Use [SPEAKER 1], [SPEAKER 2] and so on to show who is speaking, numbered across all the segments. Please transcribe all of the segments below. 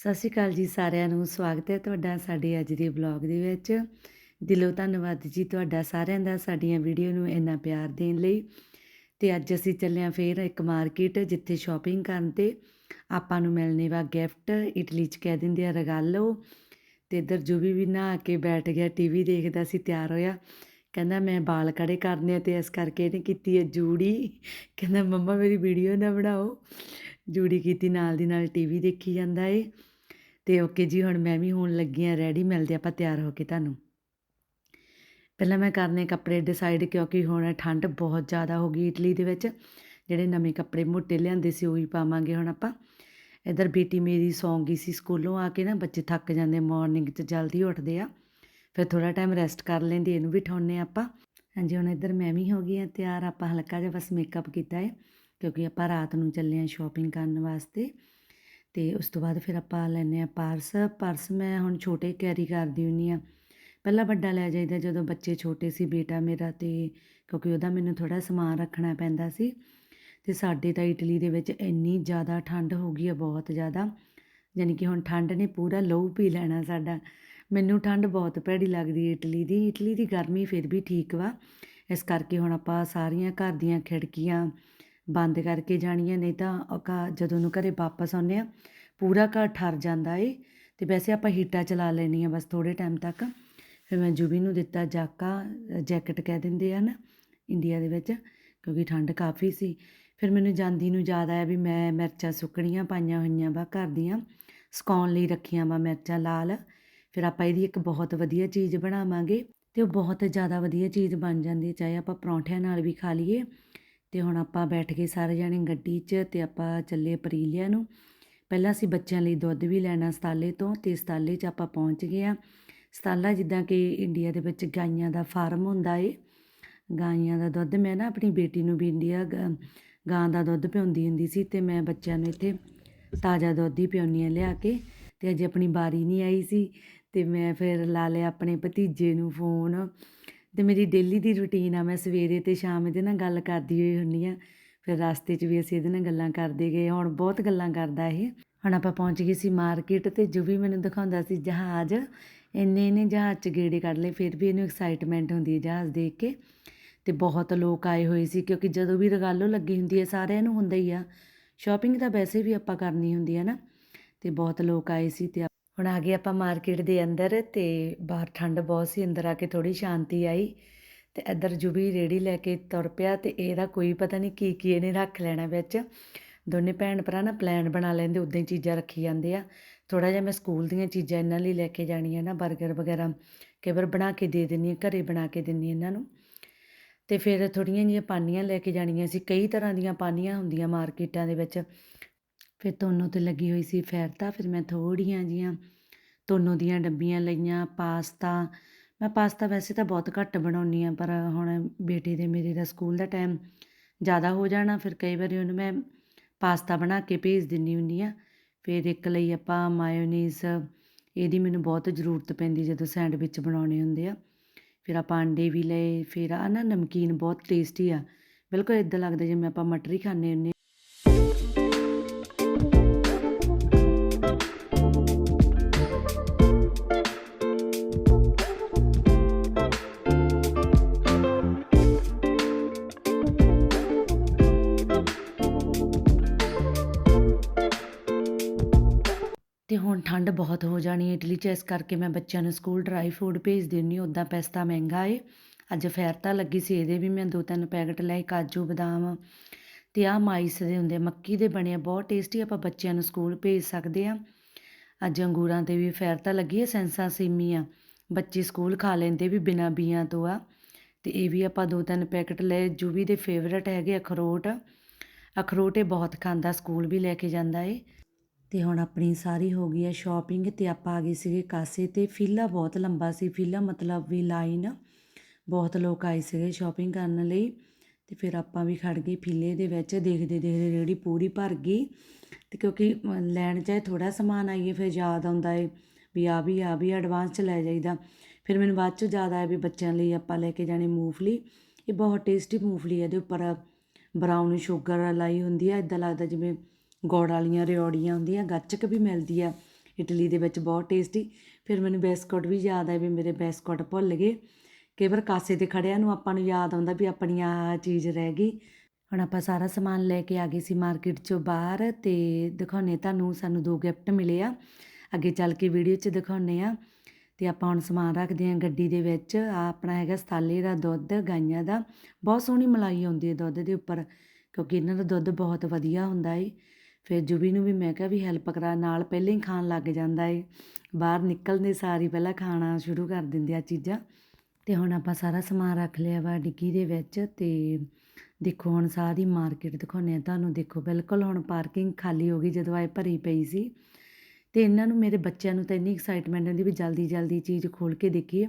[SPEAKER 1] ਸਤਿ ਸ਼੍ਰੀ ਅਕਾਲ ਜੀ ਸਾਰਿਆਂ ਨੂੰ, ਸਵਾਗਤ ਹੈ ਤੁਹਾਡਾ ਸਾਡੇ ਅੱਜ ਦੇ ਵਲੌਗ ਦੇ ਵਿੱਚ। ਦਿਲੋਂ ਧੰਨਵਾਦ ਜੀ ਤੁਹਾਡਾ ਸਾਰਿਆਂ ਦਾ ਸਾਡੀਆਂ ਵੀਡੀਓ ਨੂੰ ਇੰਨਾ ਪਿਆਰ ਦੇਣ ਲਈ। ਤੇ ਅੱਜ ਅਸੀਂ ਚੱਲੇ ਹਾਂ ਫੇਰ ਇੱਕ ਮਾਰਕੀਟ ਜਿੱਥੇ ਸ਼ਾਪਿੰਗ ਕਰਨ ਤੇ। ਆਪਾਂ ਨੂੰ ਮਿਲਣੇ ਵਾ ਗਿਫਟ, ਇਟਲੀ ਚ ਕਹਿ ਦਿੰਦੇ ਆ ਰਗਾਲੋ। ਤੇ ਇੱਧਰ ਜੁਬੀ ਵੀ ਨਹਾ ਕੇ ਬੈਠ ਗਿਆ ਟੀਵੀ ਦੇਖਦਾ ਸੀ, ਤਿਆਰ ਹੋਇਆ। ਕਹਿੰਦਾ ਮੈਂ ਵਾਲ ਖੜੇ ਕਰਨੇ ਆ ਤੇ ਇਸ ਕਰਕੇ ਇਹਨੇ ਕੀਤੀ ਹੈ ਜੂੜੀ। ਕਹਿੰਦਾ ਮੰਮਾ ਮੇਰੀ ਵੀਡੀਓ ਨਾ ਬਣਾਓ। ਜੂੜੀ ਕੀਤੀ ਨਾਲ ਦੀ ਨਾਲ ਟੀਵੀ ਦੇਖੀ ਜਾਂਦਾ ਏ। ਅਤੇ ਓਕੇ ਜੀ, ਹੁਣ ਮੈਂ ਵੀ ਹੋਣ ਲੱਗੀ ਹਾਂ ਰੈਡੀ ਮਿਲਦੇ ਆਪਾਂ ਤਿਆਰ ਹੋ ਕੇ ਤੁਹਾਨੂੰ। ਪਹਿਲਾਂ ਮੈਂ ਕਰਨੇ ਕੱਪੜੇ ਡਿਸਾਈਡ ਕਿਉਂਕਿ ਹੁਣ ਠੰਡ ਬਹੁਤ ਜ਼ਿਆਦਾ ਹੋ ਗਈ ਇਟਲੀ ਦੇ ਵਿੱਚ। ਜਿਹੜੇ ਨਵੇਂ ਕੱਪੜੇ ਮੋਟੇ ਲਿਆਂਦੇ ਸੀ, ਉਹੀ ਪਾਵਾਂਗੇ ਹੁਣ ਆਪਾਂ। ਇਧਰ ਬੇਟੀ ਮੇਰੀ ਸੌਂ ਗਈ ਸੀ ਸਕੂਲੋਂ ਆ ਕੇ ਨਾ, ਬੱਚੇ ਥੱਕ ਜਾਂਦੇ ਮਾਰਨਿੰਗ 'ਚ ਜਲਦੀ ਉੱਠਦੇ ਆ। ਫਿਰ ਥੋੜਾ ਟਾਈਮ ਰੈਸਟ ਕਰ ਲੈਂਦੇ, ਇਹਨੂੰ ਵੀ ਠਾਉਨੇ ਆਪਾਂ। ਹਾਂਜੀ, ਹੁਣ ਇੱਧਰ ਮੈਂ ਵੀ ਹੋ ਗਈ ਆ ਤਿਆਰ, ਆਪਾਂ ਹਲਕਾ ਜਿਹਾ ਬਸ ਮੇਕਅਪ ਕੀਤਾ ਹੈ ਕਿਉਂਕਿ ਆਪਾਂ ਰਾਤ ਨੂੰ ਚੱਲੇ ਆ ਸ਼ਾਪਿੰਗ ਕਰਨ ਵਾਸਤੇ। ਅਤੇ ਉਸ ਤੋਂ ਬਾਅਦ ਫਿਰ ਆਪਾਂ ਲੈਂਦੇ ਹਾਂ ਪਰਸ। ਪਰਸ ਮੈਂ ਹੁਣ ਛੋਟੇ ਕੈਰੀ ਕਰਦੀ ਹੁੰਦੀ ਹਾਂ। ਪਹਿਲਾਂ ਵੱਡਾ ਲੈ ਜਾਈਦਾ ਜਦੋਂ ਬੱਚੇ ਛੋਟੇ ਸੀ ਬੇਟਾ ਮੇਰਾ ਅਤੇ ਕਿਉਂਕਿ ਉਹਦਾ ਮੈਨੂੰ ਥੋੜ੍ਹਾ ਸਮਾਨ ਰੱਖਣਾ ਪੈਂਦਾ ਸੀ। ਅਤੇ ਸਾਡੇ ਤਾਂ ਇਟਲੀ ਦੇ ਵਿੱਚ ਇੰਨੀ ਜ਼ਿਆਦਾ ਠੰਡ ਹੋ ਗਈ ਹੈ, ਬਹੁਤ ਜ਼ਿਆਦਾ। ਯਾਨੀ ਕਿ ਹੁਣ ਠੰਡ ਨੇ ਪੂਰਾ ਲਹੂ ਪੀ ਲੈਣਾ ਸਾਡਾ। ਮੈਨੂੰ ਠੰਡ ਬਹੁਤ ਭੈੜੀ ਲੱਗਦੀ ਹੈ ਇਟਲੀ ਦੀ। ਇਟਲੀ ਦੀ ਗਰਮੀ ਫਿਰ ਵੀ ਠੀਕ ਵਾ। ਇਸ ਕਰਕੇ ਹੁਣ ਆਪਾਂ ਸਾਰੀਆਂ ਘਰ ਦੀਆਂ ਖਿੜਕੀਆਂ ਬੰਦ ਕਰਕੇ ਜਾਣੀਆਂ, ਨਹੀਂ ਤਾਂ ਅਕਾ ਜਦੋਂ ਨੂੰ ਘਰੇ ਵਾਪਸ ਆਉਂਦੇ ਆ ਪੂਰਾ ਘਰ ਠਰ ਜਾਂਦਾ ਏ। ਤੇ ਵੈਸੇ ਆਪਾਂ ਹੀਟਾਂ ਚਲਾ ਲੈਣੀ ਆ ਬਸ ਥੋੜੇ ਟਾਈਮ ਤੱਕ। ਫਿਰ ਮੈਂ ਜੁਬੀ ਨੂੰ ਦਿੱਤਾ ਜਾਕਾ, ਜੈਕਟ ਕਹਿ ਦਿੰਦੇ ਆ ਨਾ, ਇੰਡੀਆ ਦੇ ਵਿੱਚ, ਕਿਉਂਕਿ ਠੰਡ ਕਾਫੀ ਸੀ। ਫਿਰ ਮੈਨੂੰ ਜਾਂਦੀ ਨੂੰ ਯਾਦ ਆਇਆ ਵੀ ਮੈਂ ਮਿਰਚਾਂ ਸੁੱਕਣੀਆਂ ਪਾਈਆਂ ਹੋਈਆਂ ਵਾ ਘਰ ਦੀਆਂ, ਸੁਕਾਉਣ ਲਈ ਰੱਖੀਆਂ ਵਾ ਮਿਰਚਾਂ ਲਾਲ। ਫਿਰ ਆਪਾਂ ਇਹਦੀ ਇੱਕ ਬਹੁਤ ਵਧੀਆ ਚੀਜ਼ ਬਣਾਵਾਂਗੇ ਤੇ ਉਹ ਬਹੁਤ ਜ਼ਿਆਦਾ ਵਧੀਆ ਚੀਜ਼ ਬਣ ਜਾਂਦੀ ਹੈ, ਚਾਹੇ ਆਪਾਂ ਪਰੌਂਠਿਆਂ ਨਾਲ ਵੀ ਖਾ ਲਈਏ। ਤੇ ਹੁਣ ਆਪਾਂ ਬੈਠ ਗਏ ਸਾਰੇ ਜਾਣੇ ਗੱਡੀ 'ਚ ਤੇ ਆਪਾਂ ਚੱਲੇ ਪਰੀਲਿਆ ਨੂੰ। ਪਹਿਲਾਂ ਅਸੀਂ ਬੱਚਿਆਂ ਲਈ ਦੁੱਧ ਵੀ ਲੈਣਾ ਸਤਾਲੇ ਤੋਂ ਤੇ ਸਤਾਲੇ 'ਚ ਆਪਾਂ ਪਹੁੰਚ ਗਏ ਆ ਸਤਾਲਾ ਜਿੱਦਾਂ ਕਿ ਇੰਡੀਆ ਦੇ ਵਿੱਚ ਗਾਈਆਂ ਦਾ ਫਾਰਮ ਹੁੰਦਾ ਏ। ਗਾਈਆਂ ਦਾ ਦੁੱਧ ਮੈਂ ਨਾ ਆਪਣੀ ਬੇਟੀ ਨੂੰ ਵੀ ਇੰਡੀਆ ਗਾਂ ਦਾ ਦੁੱਧ ਪਿਉਂਦੀ ਹੁੰਦੀ ਸੀ ਤੇ ਮੈਂ ਬੱਚਿਆਂ ਨੂੰ ਇੱਥੇ ਤਾਜ਼ਾ ਦੁੱਧ ਹੀ ਪਿਉਣੀ ਆ ਲਿਆ ਕੇ ਤੇ ਅਜੇ ਆਪਣੀ ਵਾਰੀ ਨਹੀਂ ਆਈ ਸੀ ਤੇ ਮੈਂ ਫਿਰ ਲਾ ਲਿਆ ਆਪਣੇ ਭਤੀਜੇ ਨੂੰ ਫੋਨ ਤੇ ਮੇਰੀ ਡੇਲੀ ਦੀ ਰੁਟੀਨ ਆ, ਮੈਂ ਸਵੇਰੇ ਤੇ ਸ਼ਾਮ ਇਹਦੇ ਨਾਲ ਗੱਲ ਕਰਦੀ ਹੋਈ ਹੁੰਨੀ ਆ, ਫਿਰ ਰਸਤੇ 'ਚ ਵੀ ਅਸੀਂ ਇਹਦੇ ਨਾਲ ਗੱਲਾਂ ਕਰਦੇ ਗਏ, ਹੁਣ ਬਹੁਤ ਗੱਲਾਂ ਕਰਦਾ ਇਹ। ਹੁਣ ਆਪਾਂ ਪਹੁੰਚ ਗਏ ਸੀ ਮਾਰਕੀਟ ਤੇ, ਜੋ ਵੀ ਮੈਨੂੰ ਦਿਖਾਉਂਦਾ ਸੀ ਜਹਾਜ਼, ਇੰਨੇ ਇੰਨੇ ਜਹਾਜ਼ 'ਚ ਗੇੜੇ ਕੱਢ ਲਏ, ਫਿਰ ਵੀ ਇਹਨੂੰ ਐਕਸਾਈਟਮੈਂਟ ਹੁੰਦੀ ਹੈ ਜਹਾਜ਼ ਦੇਖ ਕੇ। ਤੇ ਬਹੁਤ ਲੋਕ ਆਏ ਹੋਏ ਸੀ, ਕਿਉਂਕਿ ਜਦੋਂ ਵੀ ਰਗਾਲੋ ਲੱਗੀ ਹੁੰਦੀ ਹੈ, ਸਾਰਿਆਂ ਨੂੰ ਹੁੰਦਾ ਹੀ ਆ। ਸ਼ਾਪਿੰਗ ਤਾਂ ਵੈਸੇ ਵੀ ਆਪਾਂ ਕਰਨੀ ਹੁੰਦੀ ਹੈ ਨਾ। ਤੇ ਬਹੁਤ ਲੋਕ ਆਏ ਸੀ ਤੇ ਹੁਣ ਆ ਗਏ ਆਪਾਂ ਮਾਰਕੀਟ ਦੇ ਅੰਦਰ ਤੇ ਬਾਹਰ ਠੰਡ ਬਹੁਤ ਸੀ, ਅੰਦਰ ਆ ਕੇ ਥੋੜੀ ਸ਼ਾਂਤੀ ਆਈ ਤੇ ਇੱਧਰ ਜੁਬੀ ਰੇੜੀ ਲੈ ਕੇ ਤੁਰ ਪਿਆ ਤੇ ਇਹਦਾ ਕੋਈ ਪਤਾ ਨਹੀਂ ਕੀ ਕੀ ਇਹਨੇ ਰੱਖ ਲੈਣਾ ਵਿੱਚ। ਦੋਨੇ ਭੈਣ ਭਰਾ ਨਾ ਪਲਾਨ ਬਣਾ ਲੈਂਦੇ, ਉਦਾਂ ਹੀ ਚੀਜ਼ਾਂ ਰੱਖੀ ਜਾਂਦੇ ਆ। ਥੋੜਾ ਜਿਹਾ ਮੈਂ ਸਕੂਲ ਦੀਆਂ ਚੀਜ਼ਾਂ ਇਹਨਾਂ ਲਈ ਲੈ ਕੇ ਜਾਣੀਆਂ ਨਾ 버ਗਰ ਵਗੈਰਾ ਕਈ ਵਾਰ ਬਣਾ ਕੇ ਦੇ ਦਿੰਨੀ ਆ ਘਰੇ ਬਣਾ ਕੇ ਦਿੰਨੀ ਇਹਨਾਂ ਨੂੰ। ਤੇ ਫਿਰ ਥੋੜੀਆਂ ਜਿਹੀਆਂ ਪਾਨੀਆਂ ਲੈ ਕੇ ਜਾਣੀਆਂ ਸੀ, ਕਈ ਤਰ੍ਹਾਂ ਦੀਆਂ ਪਾਨੀਆਂ ਹੁੰਦੀਆਂ ਮਾਰਕੀਟਾਂ ਦੇ ਵਿੱਚ। ਫਿਰ ਤੋਨੋ ਤੇ ਲੱਗੀ ਹੋਈ ਸੀ ਫੈਰਤਾ, ਫਿਰ ਮੈਂ ਥੋੜ੍ਹੀਆਂ ਜੀਆਂ ਤੋਨੋ ਦੀਆਂ ਡੱਬੀਆਂ ਲਈਆਂ, ਪਾਸਤਾ। ਮੈਂ ਪਾਸਤਾ ਵੈਸੇ ਤਾਂ ਬਹੁਤ ਘੱਟ ਬਣਾਉਂਦੀ ਹਾਂ, ਪਰ ਹੁਣ ਬੇਟੇ ਦੇ, ਮੇਰੇ ਦਾ ਸਕੂਲ ਦਾ ਟਾਈਮ ਜ਼ਿਆਦਾ ਹੋ ਜਾਣਾ, ਫਿਰ ਕਈ ਵਾਰੀ ਉਹਨੂੰ ਮੈਂ ਪਾਸਤਾ ਬਣਾ ਕੇ ਭੇਜ ਦਿੰਦੀ ਹੁੰਦੀ ਆ ਫਿਰ ਇੱਕ ਲਈ ਆਪਾਂ ਮਾਇਓਨੀਜ਼, ਇਹਦੀ ਮੈਨੂੰ ਬਹੁਤ ਜ਼ਰੂਰਤ ਪੈਂਦੀ ਜਦੋਂ ਸੈਂਡਵਿਚ ਬਣਾਉਣੇ ਹੁੰਦੇ ਆ। ਫਿਰ ਆਪਾਂ ਅੰਡੇ ਵੀ ਲਏ, ਫਿਰ ਆ ਨਾ ਨਮਕੀਨ ਬਹੁਤ ਟੇਸਟੀ ਆ। ਬਿਲਕੁਲ ਇਦਾਂ ਲੱਗਦਾ ਜਿਵੇਂ ਆਪਾਂ ਮਟਰ ਹੀ ਖਾਂਦੇ ਹੁੰਦੇ ਠੰਡ ਬਹੁਤ ਹੋ ਜਾਣੀ ਹੈ ਇਟਲੀ 'ਚ, ਇਸ ਕਰਕੇ ਮੈਂ ਬੱਚਿਆਂ ਨੂੰ ਸਕੂਲ ਡਰਾਈ ਫੂਡ ਭੇਜ ਦਿੰਦੀ ਉੱਦਾਂ ਪੈਸਤਾ ਮਹਿੰਗਾ ਏ। ਅੱਜ ਫੈਰਤਾ ਲੱਗੀ ਸੀ, ਇਹਦੇ ਵੀ ਮੈਂ ਦੋ ਤਿੰਨ ਪੈਕਟ ਲਏ ਕਾਜੂ, ਬਦਾਮ ਅਤੇ ਆਹ ਮਾਈਸ ਦੇ ਹੁੰਦੇ, ਮੱਕੀ ਦੇ ਬਣੇ ਆ, ਬਹੁਤ ਟੇਸਟੀ ਆਪਾਂ ਬੱਚਿਆਂ ਨੂੰ ਸਕੂਲ ਭੇਜ ਸਕਦੇ ਆ ਅੱਜ ਅੰਗੂਰਾਂ ਤੇ ਵੀ ਫੈਰਤਾ ਲੱਗੀ ਹੈ ਸੈਂਸਾ ਸੀਮੀ ਆ ਬੱਚੇ ਸਕੂਲ ਖਾ ਲੈਂਦੇ ਵੀ ਬਿਨਾਂ ਬੀਆਂ ਤੋਂ ਆ। ਤੇ ਇਹ ਵੀ ਆਪਾਂ ਦੋ ਤਿੰਨ ਪੈਕਟ ਲਏ ਜੂਵੀ ਦੇ ਫੇਵਰਟ ਹੈਗੇ ਅਖਰੋਟ। ਅਖਰੋਟ ਇਹ ਬਹੁਤ ਖਾਂਦਾ, ਸਕੂਲ ਵੀ ਲੈ ਕੇ ਜਾਂਦਾ ਏ। ਅਤੇ ਹੁਣ ਆਪਣੀ ਸਾਰੀ ਹੋ ਗਈ ਹੈ ਸ਼ੋਪਿੰਗ ਅਤੇ ਆਪਾਂ ਆ ਗਏ ਸੀਗੇ ਕਾਸੇ ਤੇ। ਫੀਲਾ ਬਹੁਤ ਲੰਬਾ ਸੀ, ਫੀਲਾ ਮਤਲਬ ਵੀ ਲਾਈਨ ਬਹੁਤ ਲੋਕ ਆਏ ਸੀਗੇ ਸ਼ੋਪਿੰਗ ਕਰਨ ਲਈ ਅਤੇ ਫਿਰ ਆਪਾਂ ਵੀ ਖੜ ਗਏ ਫੀਲੇ ਦੇ ਵਿੱਚ, ਦੇਖਦੇ ਦੇਖਦੇ ਰੇੜੀ ਪੂਰੀ ਭਰ ਗਈ ਅਤੇ ਕਿਉਂਕਿ ਲੈਣ ਚਾਹੇ ਥੋੜਾ ਸਮਾਨ ਆਈਏ ਫਿਰ ਯਾਦ ਆਉਂਦਾ ਏ ਵੀ ਆ ਵੀ ਆ ਵੀ ਐਡਵਾਂਸ ਚ ਲੈ ਜਾਈਦਾ। ਫਿਰ ਮੈਨੂੰ ਬਾਅਦ ਚ ਯਾਦ ਆਇਆ ਵੀ ਬੱਚਿਆਂ ਲਈ ਆਪਾਂ ਲੈ ਕੇ ਜਾਣੀ ਮੂੰਗਫਲੀ। ਇਹ ਬਹੁਤ ਟੇਸਟੀ ਮੂੰਗਫਲੀ ਹੈ ਇਹਦੇ ਉੱਪਰ ਬਰਾਊਨ ਸ਼ੂਗਰ ਲਾਈ ਹੁੰਦੀ ਹੈ ਇਦਾਂ ਲੱਗਦਾ ਜਿਵੇਂ ਗੁੜ ਵਾਲੀਆਂ ਰਿਓੜੀਆਂ ਹੁੰਦੀਆਂ, ਗੱਚਕ ਵੀ ਮਿਲਦੀ ਆ, ਇਟਲੀ ਦੇ ਵਿੱਚ ਬਹੁਤ ਟੇਸਟੀ ਫਿਰ ਮੈਨੂੰ ਬਿਸਕੁਟ ਵੀ ਯਾਦ ਆਏ ਵੀ ਮੇਰੇ ਬਿਸਕੁਟ ਭੁੱਲ ਗਏ। ਕਈ ਵਾਰ ਕਾਸੇ ਤੇ ਖੜਿਆਂ ਨੂੰ ਆਪਾਂ ਨੂੰ ਯਾਦ ਆਉਂਦਾ ਵੀ ਆਪਣੀ ਆਹ ਚੀਜ਼ ਰਹਿ ਗਈ। ਹੁਣ ਆਪਾਂ ਸਾਰਾ ਸਮਾਨ ਲੈ ਕੇ ਆ ਗਏ ਸੀ ਮਾਰਕੀਟ ਚੋਂ ਬਾਹਰ ਤੇ ਦਿਖਾਉਣੇ ਤੁਹਾਨੂੰ, ਸਾਨੂੰ ਦੋ ਗਿਫਟ ਮਿਲੇ ਆ। ਅੱਗੇ ਚੱਲ ਕੇ ਵੀਡੀਓ 'ਚ ਦਿਖਾਉਣੇ ਆ ਤੇ ਆਪਾਂ ਹੁਣ ਸਮਾਨ ਰੱਖਦੇ ਹਾਂ ਗੱਡੀ ਦੇ ਵਿੱਚ। ਆ ਆਪਣਾ ਹੈਗਾ ਸਤਾਲੇ ਦਾ ਦੁੱਧ, ਗਾਈਆਂ ਦਾ। ਬਹੁਤ ਸੋਹਣੀ ਮਲਾਈ ਆਉਂਦੀ ਹੈ ਦੁੱਧ ਦੇ ਉੱਪਰ, ਕਿਉਂਕਿ ਇਹਨਾਂ ਦਾ ਦੁੱਧ ਬਹੁਤ ਵਧੀਆ ਹੁੰਦਾ ਏ। ਫਿਰ ਜੁਬੀ ਨੂੰ ਵੀ ਮੈਂ ਕਿਹਾ ਵੀ ਹੈਲਪ ਕਰਾ, ਨਾਲ ਪਹਿਲਾਂ ਹੀ ਖਾਣ ਲੱਗ ਜਾਂਦਾ ਏ। ਬਾਹਰ ਨਿਕਲਦੇ ਸਾਰੀ ਪਹਿਲਾਂ ਖਾਣਾ ਸ਼ੁਰੂ ਕਰ ਦਿੰਦੇ ਆ ਚੀਜ਼ਾਂ। ਅਤੇ ਹੁਣ ਆਪਾਂ ਸਾਰਾ ਸਮਾਨ ਰੱਖ ਲਿਆ ਵਾ ਡਿੱਗੀ ਦੇ ਵਿੱਚ ਅਤੇ ਦੇਖੋ ਹੁਣ ਸਾਰੀ ਮਾਰਕੀਟ ਦਿਖਾਉਂਦੇ ਆ। ਤੁਹਾਨੂੰ ਦੇਖੋ ਬਿਲਕੁਲ ਹੁਣ ਪਾਰਕਿੰਗ ਖਾਲੀ ਹੋ ਗਈ ਜਦੋਂ ਆਏ ਭਰੀ ਪਈ ਸੀ। ਅਤੇ ਇਹਨਾਂ ਨੂੰ ਮੇਰੇ ਬੱਚਿਆਂ ਨੂੰ ਤਾਂ ਇੰਨੀ ਐਕਸਾਈਟਮੈਂਟ ਹੁੰਦੀ ਵੀ ਜਲਦੀ ਜਲਦੀ ਚੀਜ਼ ਖੋਲ ਕੇ ਦੇਖੀਏ।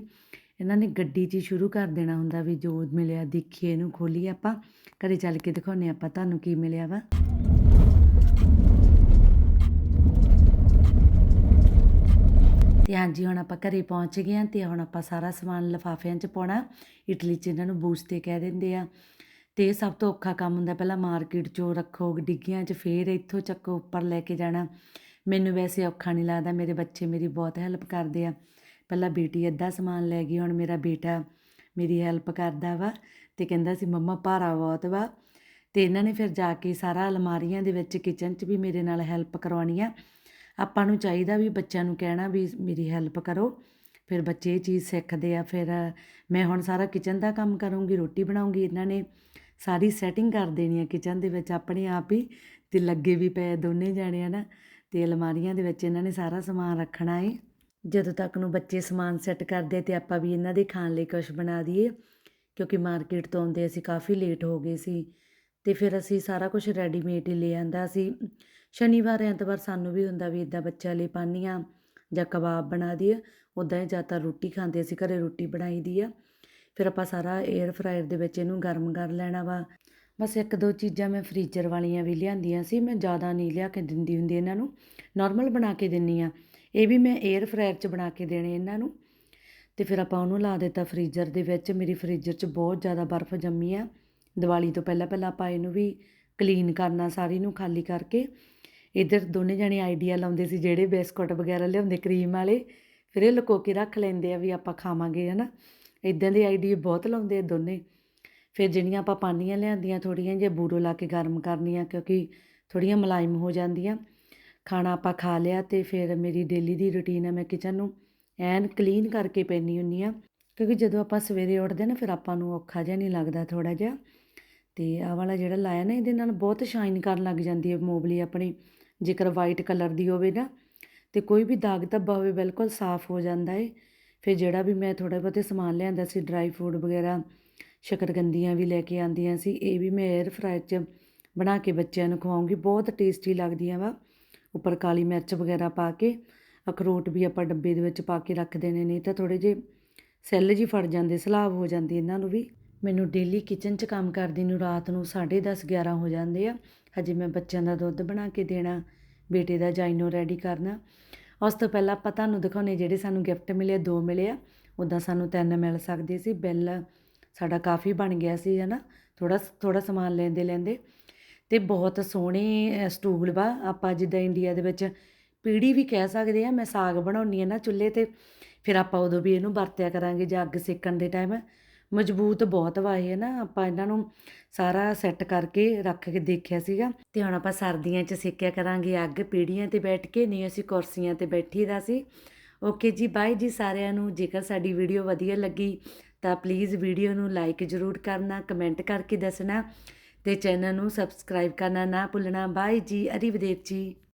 [SPEAKER 1] ਇਹਨਾਂ ਨੇ ਗੱਡੀ 'ਚ ਹੀ ਸ਼ੁਰੂ ਕਰ ਦੇਣਾ ਹੁੰਦਾ ਵੀ ਜੋ ਮਿਲਿਆ ਦੇਖੀਏ, ਇਹਨੂੰ ਖੋਲੀਏ ਆਪਾਂ। ਘਰੇ ਚੱਲ ਕੇ ਦਿਖਾਉਂਦੇ ਆਪਾਂ ਤੁਹਾਨੂੰ ਕੀ ਮਿਲਿਆ ਵਾ। ਤੇ ਹਾਂਜੀ, ਹੁਣ ਆਪਾਂ ਘਰੇ ਪਹੁੰਚ ਗਏ ਹਾਂ ਤੇ ਹੁਣ ਆਪਾਂ ਸਾਰਾ ਸਮਾਨ ਲਿਫਾਫਿਆਂ 'ਚ ਪਾਉਣਾ। ਇਟਲੀ 'ਚ ਇਹਨਾਂ ਨੂੰ ਬੂਸਤੇ ਕਹਿ ਦਿੰਦੇ ਆ। ਤੇ ਇਹ ਸਭ ਤੋਂ ਔਖਾ ਕੰਮ ਹੁੰਦਾ, ਪਹਿਲਾਂ ਮਾਰਕੀਟ 'ਚੋਂ ਰੱਖੋ, ਡਿੱਗੀਆਂ 'ਚ ਫੇਰ ਇੱਥੋਂ ਚੱਕੋ, ਉੱਪਰ ਲੈ ਕੇ ਜਾਣਾ। ਮੈਨੂੰ ਵੈਸੇ ਔਖਾ ਨਹੀਂ ਲੱਗਦਾ, ਮੇਰੇ ਬੱਚੇ ਮੇਰੀ ਬਹੁਤ ਹੈਲਪ ਕਰਦੇ ਆ। ਪਹਿਲਾਂ ਬੇਟੀ ਅੱਧਾ ਸਮਾਨ ਲੈ ਗਈ, ਹੁਣ ਮੇਰਾ ਬੇਟਾ ਮੇਰੀ ਹੈਲਪ ਕਰਦਾ ਵਾ ਤੇ ਕਹਿੰਦਾ ਸੀ, ਮੰਮਾ, ਭਾਰਾ ਬਹੁਤ ਵਾ। ਤੇ ਇਹਨਾਂ ਨੇ ਫਿਰ ਜਾ ਕੇ ਸਾਰਾ ਅਲਮਾਰੀਆਂ ਦੇ ਵਿੱਚ, ਕਿਚਨ 'ਚ ਵੀ ਮੇਰੇ ਨਾਲ ਹੈਲਪ ਕਰਵਾਉਣੀ ਆ। ਆਪਾਂ ਨੂੰ ਚਾਹੀਦਾ ਵੀ ਬੱਚਿਆਂ ਨੂੰ ਕਹਿਣਾ ਵੀ ਮੇਰੀ ਹੈਲਪ ਕਰੋ। ਫਿਰ ਬੱਚੇ ਇਹ ਚੀਜ਼ ਸਿੱਖਦੇ ਆ, ਫਿਰ ਮੈਂ ਹੁਣ ਸਾਰਾ ਕਿਚਨ ਦਾ ਕੰਮ ਕਰੂੰਗੀ, ਰੋਟੀ ਬਣਾਉਂਗੀ, ਇਹਨਾਂ ਨੇ ਸਾਰੀ ਸੈਟਿੰਗ ਕਰ ਦੇਣੀ ਆ ਕਿਚਨ ਦੇ ਵਿੱਚ ਆਪਣੇ ਆਪ ਹੀ ਤੇ ਲੱਗੇ ਵੀ ਪਏ ਦੋਨੇ ਜਾਣੇ ਆ ਨਾ ਤੇ ਅਲਮਾਰੀਆਂ ਦੇ ਵਿੱਚ ਇਹਨਾਂ ਨੇ ਸਾਰਾ ਸਮਾਨ ਰੱਖਣਾ ਏ। ਜਦੋਂ ਤੱਕ ਨੂੰ ਬੱਚੇ ਸਮਾਨ ਸੈੱਟ ਕਰਦੇ ਤੇ ਆਪਾਂ ਵੀ ਇਹਨਾਂ ਦੇ ਖਾਣ ਲਈ ਕੁਝ ਬਣਾ ਦਈਏ, ਕਿਉਂਕਿ ਮਾਰਕੀਟ ਤੋਂ ਆਉਂਦੇ ਅਸੀਂ ਕਾਫੀ ਲੇਟ ਹੋ ਗਏ ਸੀ। ਅਤੇ ਫਿਰ ਅਸੀਂ ਸਾਰਾ ਕੁਛ ਰੈਡੀਮੇਡ ਹੀ ਲੈ ਆਂਦਾ ਸੀ। ਸ਼ਨੀਵਾਰ, ਐਤਵਾਰ ਸਾਨੂੰ ਵੀ ਹੁੰਦਾ ਵੀ ਇੱਦਾਂ ਬੱਚਿਆਂ ਲਈ ਪਾਨੀਆਂ ਜਾਂ ਕਬਾਬ ਬਣਾ ਦਈਏ ਉੱਦਾਂ ਹੀ ਜ਼ਿਆਦਾ ਰੋਟੀ ਖਾਂਦੇ ਅਸੀਂ, ਘਰ ਰੋਟੀ ਬਣਾਈ ਦੀ ਆ। ਫਿਰ ਆਪਾਂ ਸਾਰਾ 에ਅਰ ਫਰਾਇਰ ਦੇ ਵਿੱਚ ਇਹਨੂੰ ਗਰਮ ਕਰ ਲੈਣਾ ਵਾ। ਬਸ ਇੱਕ ਦੋ ਚੀਜ਼ਾਂ ਮੈਂ ਫ੍ਰੀਜ਼ਰ ਵਾਲੀਆਂ ਵੀ ਲਿਆਂਦੀਆਂ ਸੀ, ਮੈਂ ਜ਼ਿਆਦਾ ਨਹੀਂ ਲਿਆ ਕੇ ਦਿੰਦੀ ਹੁੰਦੀ ਇਹਨਾਂ ਨੂੰ। ਨਾਰਮਲ ਬਣਾ ਕੇ ਦਿੰਨੀ ਆ। ਇਹ ਵੀ ਮੈਂ 에ਅਰ ਫਰਾਇਰ 'ਚ ਬਣਾ ਕੇ ਦੇਣੇ ਇਹਨਾਂ ਨੂੰ। ਤੇ ਫਿਰ ਆਪਾਂ ਉਹਨੂੰ ਲਾ ਦਿੱਤਾ ਫ੍ਰੀਜ਼ਰ ਦੇ ਵਿੱਚ। ਮੇਰੀ ਫ੍ਰੀਜ਼ਰ 'ਚ ਬਹੁਤ ਜ਼ਿਆਦਾ ਬਰਫ਼ ਜੰਮੀ ਆ। ਦੀਵਾਲੀ ਤੋਂ ਪਹਿਲਾਂ ਪਹਿਲਾਂ ਆਪਾਂ ਇਹਨੂੰ ਵੀ ਕਲੀਨ ਕਰਨਾ, ਸਾਰੀ ਨੂੰ ਖਾਲੀ ਕਰਕੇ। ਇੱਧਰ ਦੋਨੇ ਜਣੇ ਆਈਡੀਆ ਲਾਉਂਦੇ ਸੀ ਜਿਹੜੇ ਬਿਸਕੁਟ ਵਗੈਰਾ ਲਿਆਉਂਦੇ ਕਰੀਮ ਵਾਲੇ। ਫਿਰ ਇਹ ਲੁਕੋ ਕੇ ਰੱਖ ਲੈਂਦੇ ਆ ਵੀ ਆਪਾਂ ਖਾਵਾਂਗੇ, ਹਨਾ। ਇਦਾਂ ਦੇ ਆਈਡੀਆ ਬਹੁਤ ਲਾਉਂਦੇ ਆ ਦੋਨੇ। ਫਿਰ ਜਿਹੜੀਆਂ ਆਪਾਂ ਪਾਨੀਆਂ ਲਿਆਂਦੀਆਂ ਥੋੜੀਆਂ ਜਿਹਾ ਬੂਰੋ ਲਾ ਕੇ ਗਰਮ ਕਰਨੀਆਂ, ਕਿਉਂਕਿ ਥੋੜੀਆਂ ਮੁਲਾਇਮ ਹੋ ਜਾਂਦੀਆਂ। ਖਾਣਾ ਆਪਾਂ ਖਾ ਲਿਆ ਤੇ ਫਿਰ ਮੇਰੀ ਡੇਲੀ ਦੀ ਰੁਟੀਨ ਹੈ ਮੈਂ ਕਿਚਨ ਨੂੰ ਐਨ ਕਲੀਨ ਕਰਕੇ ਪੈਣੀ ਹੁੰਨੀ ਆ। ਕਿਉਂਕਿ ਜਦੋਂ ਆਪਾਂ ਸਵੇਰੇ ਉੱਠਦੇ ਨਾ, ਫਿਰ ਆਪਾਂ ਨੂੰ ਔਖਾ ਜਿਹਾ ਨਹੀਂ ਲੱਗਦਾ ਥੋੜਾ ਜਿਹਾ। ਤੇ ਆਹ ਵਾਲਾ ਜਿਹੜਾ ਲਾਇਆ ਨਾ, ਇਹਦੇ ਨਾਲ ਬਹੁਤ ਸ਼ਾਈਨ ਕਰਨ ਲੱਗ ਜਾਂਦੀ ਹੈ ਮੋਬਲੀ ਆਪਣੀ, ਜੇਕਰ ਵਾਈਟ ਕਲਰ ਦੀ ਹੋਵੇ ਨਾ। ਤੇ ਕੋਈ ਵੀ ਦਾਗ ਧੱਬਾ ਹੋਵੇ, ਬਿਲਕੁਲ ਸਾਫ਼ ਹੋ ਜਾਂਦਾ ਏ। ਫਿਰ ਜਿਹੜਾ ਵੀ ਮੈਂ ਥੋੜਾ ਬਹੁਤੇ ਸਮਾਨ ਲਿਆਂਦਾ ਸੀ ਡਰਾਈ ਫਰੂਟ ਵਗੈਰਾ ਸ਼ਕਰਗੰਦੀਆਂ ਵੀ ਲੈ ਕੇ ਆਂਦੀਆਂ ਸੀ, ਇਹ ਵੀ ਮੈਂ 에ਅਰ ਫਰਾਇਰ 'ਚ ਬਣਾ ਕੇ ਬੱਚਿਆਂ ਨੂੰ ਖਵਾਉਂਗੀ, ਬਹੁਤ ਟੇਸਟੀ ਲੱਗਦੀਆਂ ਵਾ। ਉੱਪਰ ਕਾਲੀ ਮਿਰਚ ਵਗੈਰਾ ਪਾ ਕੇ, ਅਖਰੋਟ ਵੀ ਆਪਾਂ ਡੱਬੇ ਦੇ ਵਿੱਚ ਪਾ ਕੇ ਰੱਖ ਦੇਣੇ ਨਹੀਂ ਤਾਂ ਥੋੜੇ ਜੇ ਸੈੱਲ ਜੀ ਫੜ ਜਾਂਦੇ ਸਲਾਬ ਹੋ ਜਾਂਦੀ ਇਹਨਾਂ ਨੂੰ ਵੀ। ਮੈਨੂੰ ਡੇਲੀ ਕਿਚਨ 'ਚ ਕੰਮ ਕਰਦੀ ਨੂੰ ਰਾਤ ਨੂੰ 10:30 11 ਹੋ ਜਾਂਦੇ ਆ। ਹਜੇ ਮੈਂ ਬੱਚਿਆਂ ਦਾ ਦੁੱਧ ਬਣਾ ਕੇ ਦੇਣਾ, ਬੇਟੇ ਦਾ ਜਾਈਨੋ ਰੈਡੀ ਕਰਨਾ। ਉਸ ਤੋਂ ਪਹਿਲਾਂ ਆਪਾਂ ਤੁਹਾਨੂੰ ਦਿਖਾਉਣੇ ਜਿਹੜੇ ਸਾਨੂੰ ਗਿਫਟ ਮਿਲੇ, ਦੋ ਮਿਲੇ ਆ। ਉਦਾਂ ਸਾਨੂੰ ਤਿੰਨ ਮਿਲ ਸਕਦੇ ਸੀ। ਬਿੱਲ ਸਾਡਾ ਕਾਫੀ ਬਣ ਗਿਆ ਸੀ, ਹਨਾ? ਥੋੜਾ ਥੋੜਾ ਸਮਾਨ ਲੈਂਦੇ ਲੈਂਦੇ। ਤੇ ਬਹੁਤ ਸੋਹਣੇ ਸਟੂਲ ਵਾ। ਆਪਾਂ ਜਿੱਦਾਂ ਇੰਡੀਆ ਦੇ ਵਿੱਚ ਪੀੜੀ ਵੀ ਕਹਿ ਸਕਦੇ ਆ। ਮੈਂ ਸਾਗ ਬਣਾਉਣੀ ਆ ਨਾ ਚੁੱਲ੍ਹੇ ਤੇ, ਫਿਰ ਆਪਾਂ ਉਦੋਂ ਵੀ ਇਹਨੂੰ ਵਰਤਿਆ ਕਰਾਂਗੇ ਜਾਂ ਅੱਗ ਸੇਕਣ ਦੇ ਟਾਈਮ ਮਜ਼ਬੂਤ ਬਹੁਤ ਵਾ ਇਹ ਨਾ, ਆਪਾਂ ਇਹਨਾਂ ਨੂੰ ਸਾਰਾ ਸੈੱਟ ਕਰਕੇ ਰੱਖ ਕੇ ਦੇਖਿਆ ਸੀਗਾ ਤੇ ਹੁਣ ਆਪਾਂ ਸਰਦੀਆਂ 'ਚ ਸੇਕਿਆ ਕਰਾਂਗੇ ਅੱਗ ਪੀੜੀਆਂ ਤੇ ਬੈਠ ਕੇ, ਨਹੀਂ ਅਸੀਂ ਕੁਰਸੀਆਂ ਤੇ ਬੈਠੀ ਦਾ ਸੀ। ਓਕੇ ਜੀ ਬਾਏ ਜੀ ਸਾਰਿਆਂ ਨੂੰ। ਜੇਕਰ ਸਾਡੀ ਵੀਡੀਓ ਵਧੀਆ ਲੱਗੀ ਤਾਂ ਪਲੀਜ਼ ਵੀਡੀਓ ਨੂੰ ਲਾਈਕ ਜ਼ਰੂਰ ਕਰਨਾ ਕਮੈਂਟ ਕਰਕੇ ਦੱਸਣਾ ਤੇ ਚੈਨਲ ਨੂੰ ਸਬਸਕ੍ਰਾਈਬ ਕਰਨਾ ਨਾ ਭੁੱਲਣਾ। ਬਾਏ ਜੀ ਅਰੀਵਦੇਵ ਜੀ।